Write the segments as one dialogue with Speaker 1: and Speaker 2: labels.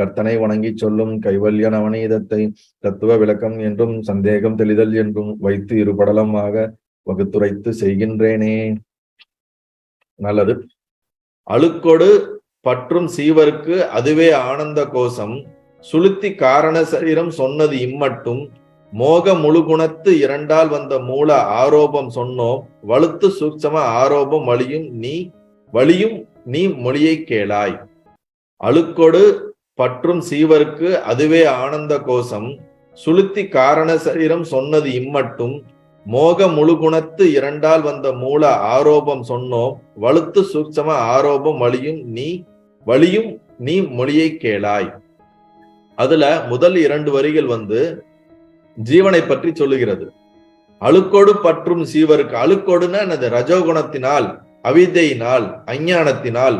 Speaker 1: கர்த்தனை வணங்கி சொல்லும் கைவல்ய நவநீதத்தை தத்துவ விளக்கம் என்றும் சந்தேகம் தெளிதல் என்றும் வைத்து இருபடலமாக வகுத்துரைத்து செய்கின்றேனே. நல்லது. அழுக்கொடு பற்றும் சீவருக்கு அதுவே ஆனந்த கோஷம். சுளுத்தி காரண சரீரம் சொன்னது இம்மட்டும். மோக முழுகுணத்து இரண்டால் வந்த மூல ஆரோபம் சொன்னோம். வலுத்து சூட்சம ஆரோபம் வழியும் நீ வழியும் நீ மொழியை கேளாய். அழுக்கொடு பற்றும் சீவருக்கு அதுவே ஆனந்த கோஷம். சுளுத்தி காரண சரீரம் சொன்னது இம்மட்டும். மோக முழுகுணத்து இரண்டால் வந்த மூல ஆரோபம் சொன்னோம் வலுத்து சூட்சம ஆரோபம் வழியும் நீ வழியும் நீ மொழியை கேளாய். அதுல முதல் இரண்டு வரிகள் வந்து ஜீவனை பற்றி சொல்லுகிறது. அழுக்கோடு பற்றும் சீவருக்கு அழுக்கோடுன்னா எனது ரஜோகுணத்தினால் அவிதையினால் அஞ்ஞானத்தினால்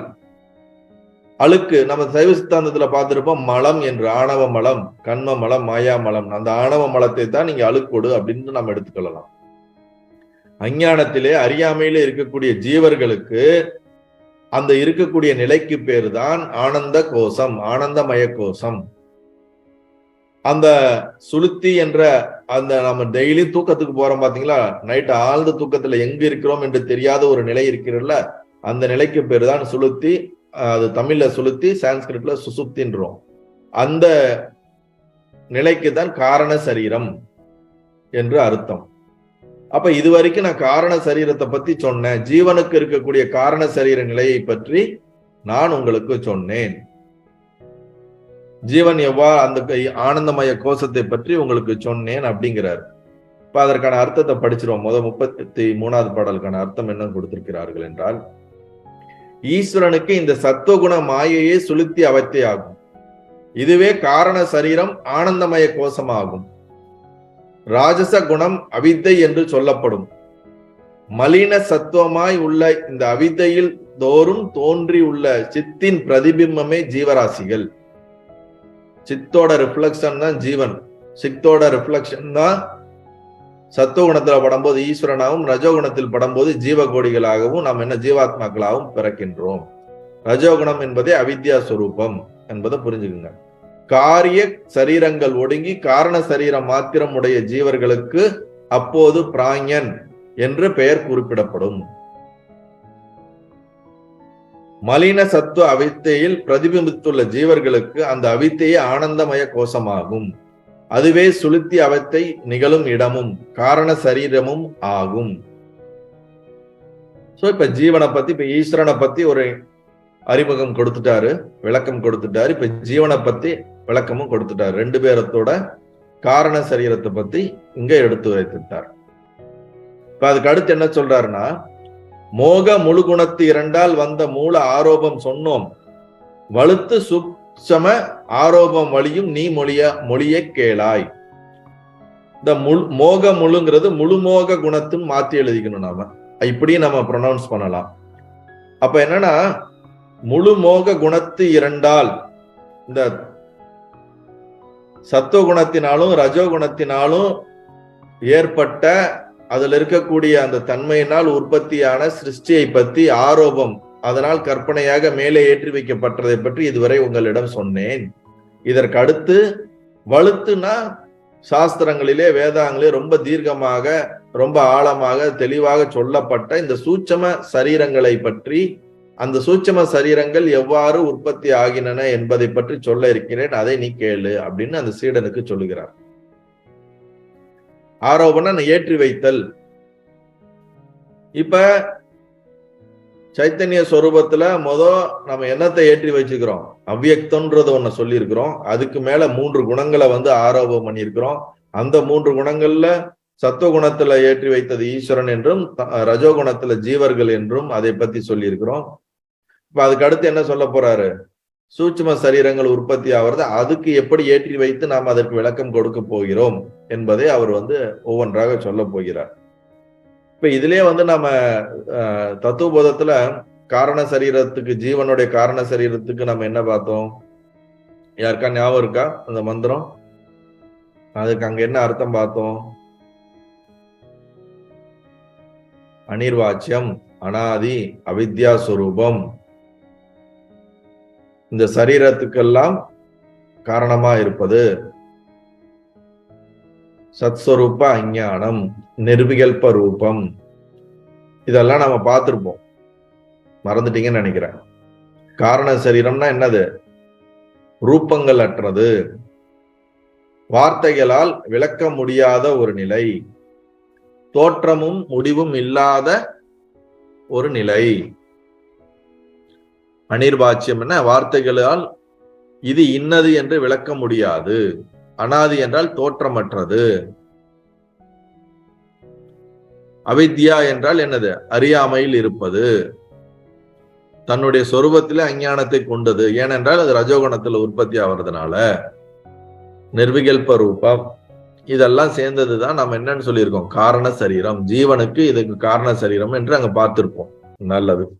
Speaker 1: அழுக்கு நம்ம சைவ சித்தாந்தத்துல பார்த்திருப்போம் மலம் என்று ஆணவ மலம் கண்ம மலம் மாயா மலம். அந்த ஆணவ மலத்தை தான் நீங்க அழுக்கோடு அப்படின்னு நம்ம எடுத்துக்கொள்ளலாம். அஞ்ஞானத்திலே அறியாமையிலே இருக்கக்கூடிய ஜீவர்களுக்கு அந்த இருக்கக்கூடிய நிலைக்கு பேர் தான் ஆனந்த கோஷம் ஆனந்தமய கோஷம். அந்த சுளுத்தி என்ற அந்த நம்ம டெய்லி தூக்கத்துக்கு போறோம் பாத்தீங்களா? நைட்டு ஆழ்ந்த தூக்கத்துல எங்க இருக்கிறோம் என்று தெரியாத ஒரு நிலை இருக்கிறல்ல அந்த நிலைக்கு பேர் தான் சுளுத்தி அது தமிழ்ல சுளுத்தி சான்ஸ்கிரிட்ல சுசுப்தின்றோம். அந்த நிலைக்கு தான் காரண சரீரம் என்று அர்த்தம். அப்ப இது வரைக்கும் நான் காரண சரீரத்தை பத்தி சொன்னேன். ஜீவனுக்கு இருக்கக்கூடிய காரண சரீர நிலையை பற்றி நான் உங்களுக்கு சொன்னேன். ஜீவன் எவ்வா அந்த ஆனந்தமய கோஷத்தை பற்றி உங்களுக்கு சொன்னேன் அப்படிங்கிறார். இப்ப அதற்கான அர்த்தத்தை படிச்சிருவோம். முத முப்பத்தி மூணாவது பாடலுக்கான அர்த்தம் என்ன கொடுத்திருக்கிறார்கள் என்றால் ஈஸ்வரனுக்கு இந்த சத்துவகுண மாயையே சுளுத்தி அவத்தை ஆகும். இதுவே காரண சரீரம் ஆனந்தமய கோஷமாகும். ராஜச குணம் அவித்தை என்று சொல்லப்படும். மலின சத்துவமாய் உள்ள இந்த அவித்தையில் தோறும் தோன்றி உள்ள சித்தின் பிரதிபிம்பமே ஜீவராசிகள். சித்தோட ரிஃப்ளக்ஷன் தான் ஜீவன். சித்தோட ரிஃப்ளக்ஷன் தான் சத்துவ குணத்துல படும்போது ஈஸ்வரனாகவும் ரஜோகுணத்தில் படும்போது ஜீவகோடிகளாகவும் நாம் என்ன ஜீவாத்மாக்களாகவும் பிறக்கின்றோம். ரஜோகுணம் என்பதே அவித்யா சுரூபம் என்பதை புரிஞ்சுக்குங்க. காரிய சரீரங்கள் ஒடுங்கி காரண சரீரம் மாத்திரம் உடைய ஜீவர்களுக்கு அப்போது பிராயன் என்று பெயர் குறிப்பிடப்படும். மலின சத்துவ அவித்தையில் பிரதிபிம்பித்துள்ள ஜீவர்களுக்கு அந்த அவித்தையே ஆனந்தமய கோஷமாகும். அதுவே சுளுத்தி அவத்தை நிகழும் இடமும் காரண சரீரமும் ஆகும். ஸோ இப்ப ஜீவனை பத்தி இப்ப ஈஸ்வரனை பத்தி ஒரு அறிமுகம் கொடுத்துட்டாரு விளக்கம் கொடுத்துட்டாரு. இப்ப ஜீவனை பத்தி விளக்கமும் கொடுத்துட்டாரு. ரெண்டு பேரத்தோட காரண சரீரத்தை பத்தி இங்க எடுத்து வைத்துட்டார். இப்ப அதுக்கு அடுத்து என்ன சொல்றாருன்னா மோக முழு குணத்து இரண்டால் வந்த மூல ஆரோபம் சொன்னோம். வலுத்து சம ஆரோபம் வழியும் நீ மொழிய மொழிய கேளாய். இந்த முழு மோக முழுங்கிறது முழு மோக குணத்துன்னு மாத்தி எழுதிக்கணும் நாம. இப்படியும் நம்ம ப்ரொனவுன்ஸ் பண்ணலாம். அப்ப என்னன்னா முழு மோக குணத்து இரண்டால் இந்த சத்துவ குணத்தினாலும் ரஜோ குணத்தினாலும் ஏற்பட்ட அதுல இருக்கக்கூடிய அந்த தன்மையினால் உற்பத்தியான சிருஷ்டியை பத்தி ஆரோபம் அதனால் கற்பனையாக மேலே ஏற்றி வைக்கப்பட்டதை பற்றி இதுவரை உங்களிடம் சொன்னேன். இதற்கு அடுத்து வலுத்துனா சாஸ்திரங்களிலே வேதாங்களே ரொம்ப தீர்க்கமாக ரொம்ப ஆழமாக தெளிவாக சொல்லப்பட்ட இந்த சூட்சம சரீரங்களை பற்றி அந்த சூட்சம சரீரங்கள் எவ்வாறு உற்பத்தி ஆகினன என்பதை பற்றி சொல்ல இருக்கிறேன். அதை நீ கேளு அப்படின்னு அந்த சீடனுக்கு சொல்லுகிறார். ஆரோபணம் ஏற்றி வைத்தல். இப்ப சைத்தன்ய சொரூபத்துல முத நம்ம என்னத்தை ஏற்றி வச்சுக்கிறோம் அவ்வியக்தம்ன்றத ஒண்ணு சொல்லியிருக்கிறோம். அதுக்கு மேல மூன்று குணங்களை வந்து ஆரோபம் பண்ணியிருக்கிறோம். அந்த மூன்று குணங்கள்ல சத்துவகுணத்துல ஏற்றி வைத்தது ஈஸ்வரன் என்றும் ரஜோகுணத்துல ஜீவர்கள் என்றும் அதை பத்தி சொல்லியிருக்கிறோம். இப்ப அதுக்கு அடுத்து என்ன சொல்ல போறாரு? சூட்சும சரீரங்கள் உற்பத்தி ஆகிறது அதுக்கு எப்படி ஏற்றி வைத்து நாம் அதற்கு விளக்கம் கொடுக்க போகிறோம் என்பதை அவர் வந்து ஒவ்வொன்றாக சொல்ல போகிறார். இப்ப இதுலயே வந்து நம்ம தத்துவபோதத்துல காரண சரீரத்துக்கு ஜீவனுடைய காரண சரீரத்துக்கு நம்ம என்ன பார்த்தோம்? யாருக்கா ஞாபகம் இருக்கா? அந்த மந்திரம்? அதுக்கு அங்க என்ன அர்த்தம் பார்த்தோம்? அனிர்வாச்சியம் அனாதி அவித்யா சுரூபம். இந்த சரீரத்துக்கெல்லாம் காரணமா இருப்பது. சத்ஸ்வரூப அஞ்ஞானம் நிர்விகல்ப ரூபம். இதெல்லாம் நம்ம பார்த்துருப்போம். மறந்துட்டீங்கன்னு நினைக்கிறேன். காரண சரீரம்னா என்னது? ரூபங்கள் அற்றது. வார்த்தைகளால் விளக்க முடியாத ஒரு நிலை. தோற்றமும் முடிவும் இல்லாத ஒரு நிலை. அனிர்வாச்சியம் என்ன? வார்த்தைகளால் இது இன்னது என்று விளக்க முடியாது. அனாதி என்றால் தோற்றமற்றது. அவித்யா என்றால் என்னது? அறியாமையில் இருப்பது. தன்னுடைய சொரூபத்திலே அஞ்ஞானத்தை கொண்டது. ஏனென்றால் அது ரஜோகுணத்துல உற்பத்தி ஆகிறதுனால நிர்விகல்ப ரூபம் இதெல்லாம் சேர்ந்தது தான் நம்ம என்னன்னு சொல்லியிருக்கோம். காரண சரீரம். ஜீவனுக்கு இதுக்கு காரண சரீரம் என்று அங்க பார்த்திருப்போம். நல்லது.